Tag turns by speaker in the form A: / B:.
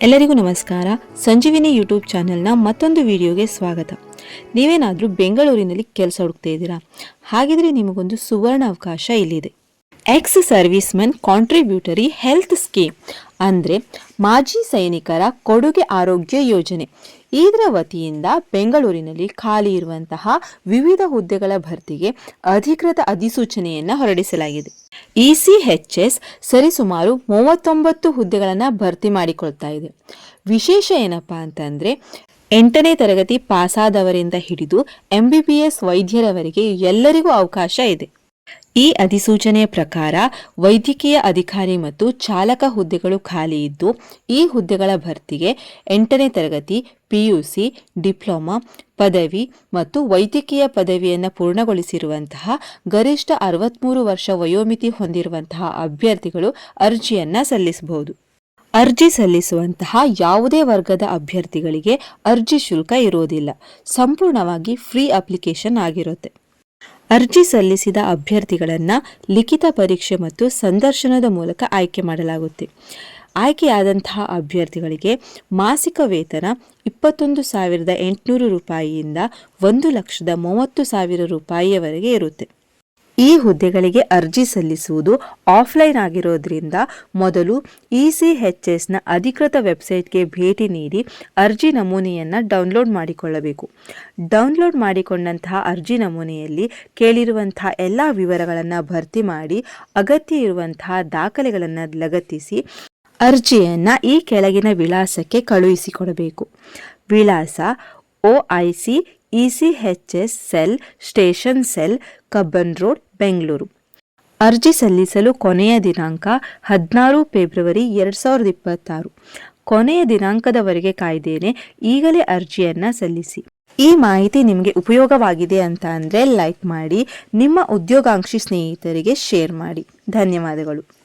A: ಎಲ್ಲರಿಗೂ ನಮಸ್ಕಾರ. ಸಂಜೀವಿನಿ ಯೂಟ್ಯೂಬ್ ಚಾನೆಲ್ನ ಮತ್ತೊಂದು ವಿಡಿಯೋಗೆ ಸ್ವಾಗತ. ನೀವೇನಾದರೂ ಬೆಂಗಳೂರಿನಲ್ಲಿ ಕೆಲಸ ಹುಡುಕ್ತಾ ಇದ್ದೀರಾ? ಹಾಗಿದ್ರೆ ನಿಮಗೊಂದು ಸುವರ್ಣ ಅವಕಾಶ ಇಲ್ಲಿದೆ. Ex servicemen contributory health scheme ಅಂದರೆ ಮಾಜಿ ಸೈನಿಕರ ಕೊಡುಗೆ ಆರೋಗ್ಯ ಯೋಜನೆ. ಇದರ ವತಿಯಿಂದ ಬೆಂಗಳೂರಿನಲ್ಲಿ ಖಾಲಿ ಇರುವಂತಹ ವಿವಿಧ ಹುದ್ದೆಗಳ ಭರ್ತಿಗೆ ಅಧಿಕೃತ ಅಧಿಸೂಚನೆಯನ್ನು ಹೊರಡಿಸಲಾಗಿದೆ. ಇ ಸಿ ಹೆಚ್ ಎಸ್ ಸರಿಸುಮಾರು ಮೂವತ್ತೊಂಬತ್ತು ಹುದ್ದೆಗಳನ್ನು ಭರ್ತಿ ಮಾಡಿಕೊಳ್ತಾ ಇದೆ. ವಿಶೇಷ ಏನಪ್ಪ ಅಂತಂದರೆ, ಎಂಟನೇ ತರಗತಿ ಪಾಸಾದವರಿಂದ ಹಿಡಿದು ಎಂಬಿಬಿಎಸ್ ವೈದ್ಯರವರೆಗೆ ಎಲ್ಲರಿಗೂ ಅವಕಾಶ ಇದೆ. ಈ ಅಧಿಸೂಚನೆಯ ಪ್ರಕಾರ ವೈದ್ಯಕೀಯ ಅಧಿಕಾರಿ ಮತ್ತು ಚಾಲಕ ಹುದ್ದೆಗಳು ಖಾಲಿ ಇದ್ದು, ಈ ಹುದ್ದೆಗಳ ಭರ್ತಿಗೆ ಎಂಟನೇ ತರಗತಿ, ಪಿಯುಸಿ, ಡಿಪ್ಲೊಮಾ, ಪದವಿ ಮತ್ತು ವೈದ್ಯಕೀಯ ಪದವಿಯನ್ನು ಪೂರ್ಣಗೊಳಿಸಿರುವಂತಹ ಗರಿಷ್ಠ ಅರವತ್ತ್ಮೂರು ವರ್ಷ ವಯೋಮಿತಿ ಹೊಂದಿರುವಂತಹ ಅಭ್ಯರ್ಥಿಗಳು ಅರ್ಜಿಯನ್ನು ಸಲ್ಲಿಸಬಹುದು. ಅರ್ಜಿ ಸಲ್ಲಿಸುವಂತಹ ಯಾವುದೇ ವರ್ಗದ ಅಭ್ಯರ್ಥಿಗಳಿಗೆ ಅರ್ಜಿ ಶುಲ್ಕ ಇರುವುದಿಲ್ಲ. ಸಂಪೂರ್ಣವಾಗಿ ಫ್ರೀ ಅಪ್ಲಿಕೇಶನ್ ಆಗಿರುತ್ತೆ. ಅರ್ಜಿ ಸಲ್ಲಿಸಿದ ಅಭ್ಯರ್ಥಿಗಳನ್ನು ಲಿಖಿತ ಪರೀಕ್ಷೆ ಮತ್ತು ಸಂದರ್ಶನದ ಮೂಲಕ ಆಯ್ಕೆ ಮಾಡಲಾಗುತ್ತೆ. ಆಯ್ಕೆಯಾದಂತಹ ಅಭ್ಯರ್ಥಿಗಳಿಗೆ ಮಾಸಿಕ ವೇತನ ಇಪ್ಪತ್ತೊಂದು ಸಾವಿರದ ಎಂಟುನೂರು ರೂಪಾಯಿಯಿಂದ ಒಂದು ಲಕ್ಷದ ಮೂವತ್ತು ಸಾವಿರ ರೂಪಾಯಿಯವರೆಗೆ ಇರುತ್ತೆ. ಈ ಹುದ್ದೆಗಳಿಗೆ ಅರ್ಜಿ ಸಲ್ಲಿಸುವುದು ಆಫ್ಲೈನ್ ಆಗಿರೋದ್ರಿಂದ ಮೊದಲು ಇ ಸಿ ಎಚ್ ಎಸ್ನ ಅಧಿಕೃತ ವೆಬ್ಸೈಟ್ಗೆ ಭೇಟಿ ನೀಡಿ ಅರ್ಜಿ ನಮೂನೆಯನ್ನು ಡೌನ್ಲೋಡ್ ಮಾಡಿಕೊಳ್ಳಬೇಕು. ಡೌನ್ಲೋಡ್ ಮಾಡಿಕೊಂಡಂತಹ ಅರ್ಜಿ ನಮೂನೆಯಲ್ಲಿ ಕೇಳಿರುವಂತಹ ಎಲ್ಲ ವಿವರಗಳನ್ನು ಭರ್ತಿ ಮಾಡಿ ಅಗತ್ಯ ಇರುವಂತಹ ದಾಖಲೆಗಳನ್ನು ಲಗತ್ತಿಸಿ ಅರ್ಜಿಯನ್ನು ಈ ಕೆಳಗಿನ ವಿಳಾಸಕ್ಕೆ ಕಳುಹಿಸಿಕೊಡಬೇಕು. ವಿಳಾಸ O I C E C H S cell station cell Cubbon road Bengaluru. ಅರ್ಜಿ ಸಲ್ಲಿಸಲು ಕೊನೆಯ ದಿನಾಂಕ ಹದಿನಾರು ಫೆಬ್ರವರಿ ಎರಡು ಸಾವಿರದ ಇಪ್ಪತ್ತಾರು. ಕೊನೆಯ ದಿನಾಂಕದವರೆಗೆ ಕಾಯ್ದೇನೆ ಈಗಲೇ ಅರ್ಜಿಯನ್ನು ಸಲ್ಲಿಸಿ. ಈ ಮಾಹಿತಿ ನಿಮಗೆ ಉಪಯೋಗವಾಗಿದೆ ಅಂತ ಅಂದರೆ ಲೈಕ್ ಮಾಡಿ, ನಿಮ್ಮ ಉದ್ಯೋಗಾಂಕ್ಷಿ ಸ್ನೇಹಿತರಿಗೆ ಶೇರ್ ಮಾಡಿ. ಧನ್ಯವಾದಗಳು.